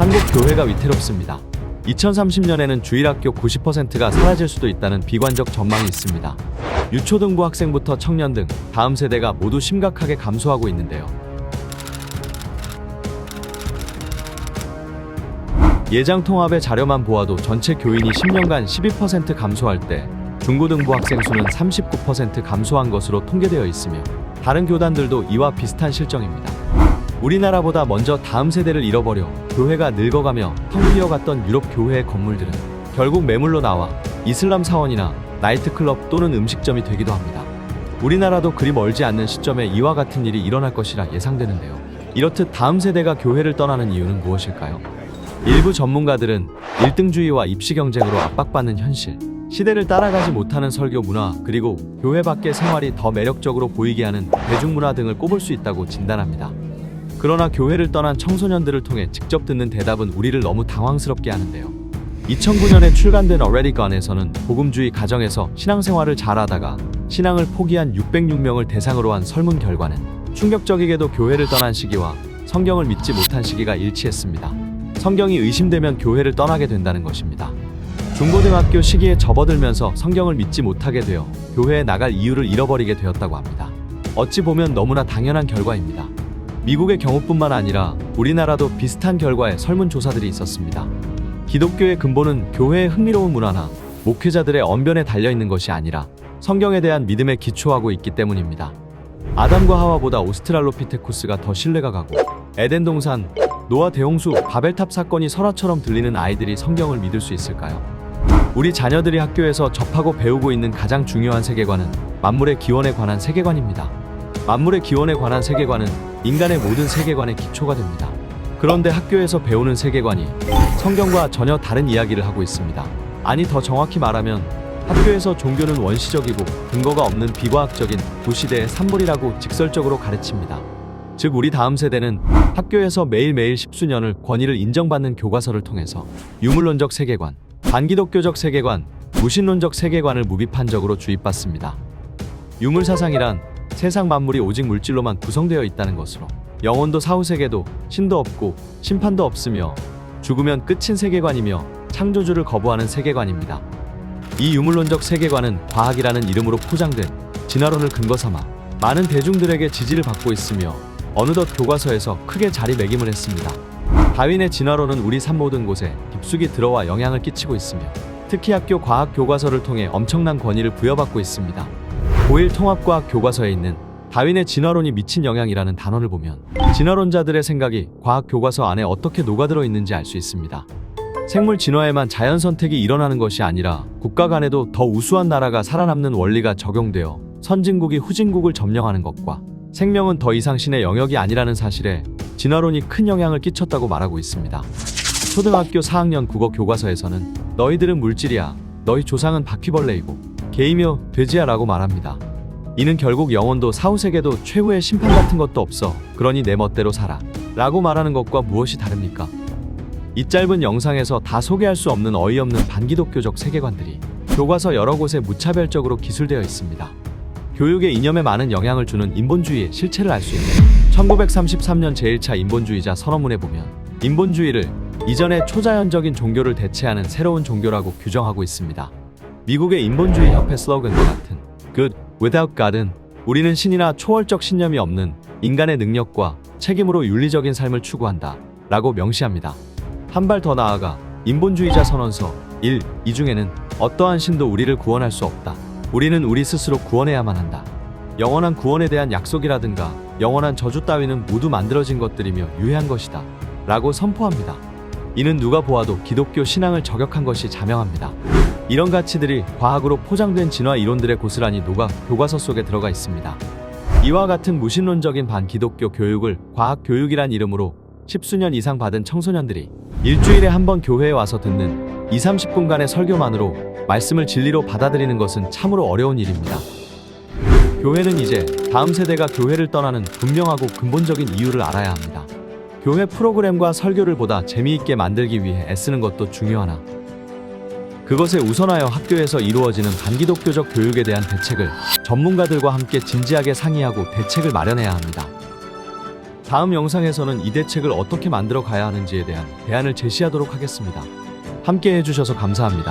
한국 교회가 위태롭습니다. 2030년에는 주일학교 90%가 사라질 수도 있다는 비관적 전망이 있습니다. 유초등부 학생부터 청년 등 다음 세대가 모두 심각하게 감소하고 있는데요. 예장 통합의 자료만 보아도 전체 교인이 10년간 12% 감소할 때 중고등부 학생 수는 39% 감소한 것으로 통계되어 있으며 다른 교단들도 이와 비슷한 실정입니다. 우리나라보다 먼저 다음 세대를 잃어버려 교회가 늙어가며 텅 비어갔던 유럽 교회의 건물들은 결국 매물로 나와 이슬람 사원이나 나이트클럽 또는 음식점이 되기도 합니다. 우리나라도 그리 멀지 않는 시점에 이와 같은 일이 일어날 것이라 예상되는데요. 이렇듯 다음 세대가 교회를 떠나는 이유는 무엇일까요? 일부 전문가들은 1등주의와 입시 경쟁으로 압박받는 현실, 시대를 따라가지 못하는 설교 문화, 그리고 교회 밖의 생활이 더 매력적으로 보이게 하는 대중문화 등을 꼽을 수 있다고 진단합니다. 그러나 교회를 떠난 청소년들을 통해 직접 듣는 대답은 우리를 너무 당황스럽게 하는데요. 2009년에 출간된 Already Gone에서는 복음주의 가정에서 신앙생활을 잘하다가 신앙을 포기한 606명을 대상으로 한 설문 결과는 충격적이게도 교회를 떠난 시기와 성경을 믿지 못한 시기가 일치했습니다. 성경이 의심되면 교회를 떠나게 된다는 것입니다. 중고등학교 시기에 접어들면서 성경을 믿지 못하게 되어 교회에 나갈 이유를 잃어버리게 되었다고 합니다. 어찌 보면 너무나 당연한 결과입니다. 미국의 경우뿐만 아니라 우리나라도 비슷한 결과의 설문조사들이 있었습니다. 기독교의 근본은 교회의 흥미로운 문화나 목회자들의 언변에 달려 있는 것이 아니라 성경에 대한 믿음에 기초하고 있기 때문입니다. 아담과 하와보다 오스트랄로피테쿠스가 더 신뢰가 가고 에덴 동산, 노아 대홍수, 바벨탑 사건이 설화처럼 들리는 아이들이 성경을 믿을 수 있을까요? 우리 자녀들이 학교에서 접하고 배우고 있는 가장 중요한 세계관은 만물의 기원에 관한 세계관입니다. 만물의 기원에 관한 세계관은 인간의 모든 세계관의 기초가 됩니다. 그런데 학교에서 배우는 세계관이 성경과 전혀 다른 이야기를 하고 있습니다. 아니 더 정확히 말하면 학교에서 종교는 원시적이고 근거가 없는 비과학적인 도시대의 산물이라고 직설적으로 가르칩니다. 즉 우리 다음 세대는 학교에서 매일매일 십수년을 권위를 인정받는 교과서를 통해서 유물론적 세계관, 반기독교적 세계관, 무신론적 세계관을 무비판적으로 주입받습니다. 유물 사상이란 세상 만물이 오직 물질로만 구성되어 있다는 것으로 영혼도 사후세계도 신도 없고 심판도 없으며 죽으면 끝인 세계관이며 창조주를 거부하는 세계관입니다. 이 유물론적 세계관은 과학이라는 이름으로 포장된 진화론을 근거 삼아 많은 대중들에게 지지를 받고 있으며 어느덧 교과서에서 크게 자리매김을 했습니다. 다윈의 진화론은 우리 삶 모든 곳에 깊숙이 들어와 영향을 끼치고 있으며 특히 학교 과학 교과서를 통해 엄청난 권위를 부여받고 있습니다. 고1 통합과학 교과서에 있는 다윈의 진화론이 미친 영향이라는 단원을 보면 진화론자들의 생각이 과학 교과서 안에 어떻게 녹아들어 있는지 알 수 있습니다. 생물 진화에만 자연 선택이 일어나는 것이 아니라 국가 간에도 더 우수한 나라가 살아남는 원리가 적용되어 선진국이 후진국을 점령하는 것과 생명은 더 이상 신의 영역이 아니라는 사실에 진화론이 큰 영향을 끼쳤다고 말하고 있습니다. 초등학교 4학년 국어 교과서에서는 너희들은 물질이야. 너희 조상은 바퀴벌레이고 개이며 돼지야라고 말합니다. 이는 결국 영혼도 사후세계도 최후의 심판 같은 것도 없어. 그러니 내 멋대로 살아. 라고 말하는 것과 무엇이 다릅니까? 이 짧은 영상에서 다 소개할 수 없는 어이없는 반기독교적 세계관들이 교과서 여러 곳에 무차별적으로 기술되어 있습니다. 교육의 이념에 많은 영향을 주는 인본주의의 실체를 알 수 있는 1933년 제1차 인본주의자 선언문에 보면 인본주의를 이전의 초자연적인 종교를 대체하는 새로운 종교라고 규정하고 있습니다. 미국의 인본주의 협회 슬로건과 같은 Good without God은 우리는 신이나 초월적 신념이 없는 인간의 능력과 책임으로 윤리적인 삶을 추구한다 라고 명시합니다. 한 발 더 나아가 인본주의자 선언서 1, 이 중에는 어떠한 신도 우리를 구원할 수 없다. 우리는 우리 스스로 구원해야만 한다. 영원한 구원에 대한 약속이라든가 영원한 저주 따위는 모두 만들어진 것들이며 유해한 것이다. 라고 선포합니다. 이는 누가 보아도 기독교 신앙을 저격한 것이 자명합니다. 이런 가치들이 과학으로 포장된 진화 이론들의 고스란히 녹아 교과서 속에 들어가 있습니다. 이와 같은 무신론적인 반기독교 교육을 과학 교육이란 이름으로 십수년 이상 받은 청소년들이 일주일에 한 번 교회에 와서 듣는 2, 30분간의 설교만으로 말씀을 진리로 받아들이는 것은 참으로 어려운 일입니다. 교회는 이제 다음 세대가 교회를 떠나는 분명하고 근본적인 이유를 알아야 합니다. 교회 프로그램과 설교를 보다 재미있게 만들기 위해 애쓰는 것도 중요하나 그것에 우선하여 학교에서 이루어지는 반기독교적 교육에 대한 대책을 전문가들과 함께 진지하게 상의하고 대책을 마련해야 합니다. 다음 영상에서는 이 대책을 어떻게 만들어 가야 하는지에 대한 대안을 제시하도록 하겠습니다. 함께 해주셔서 감사합니다.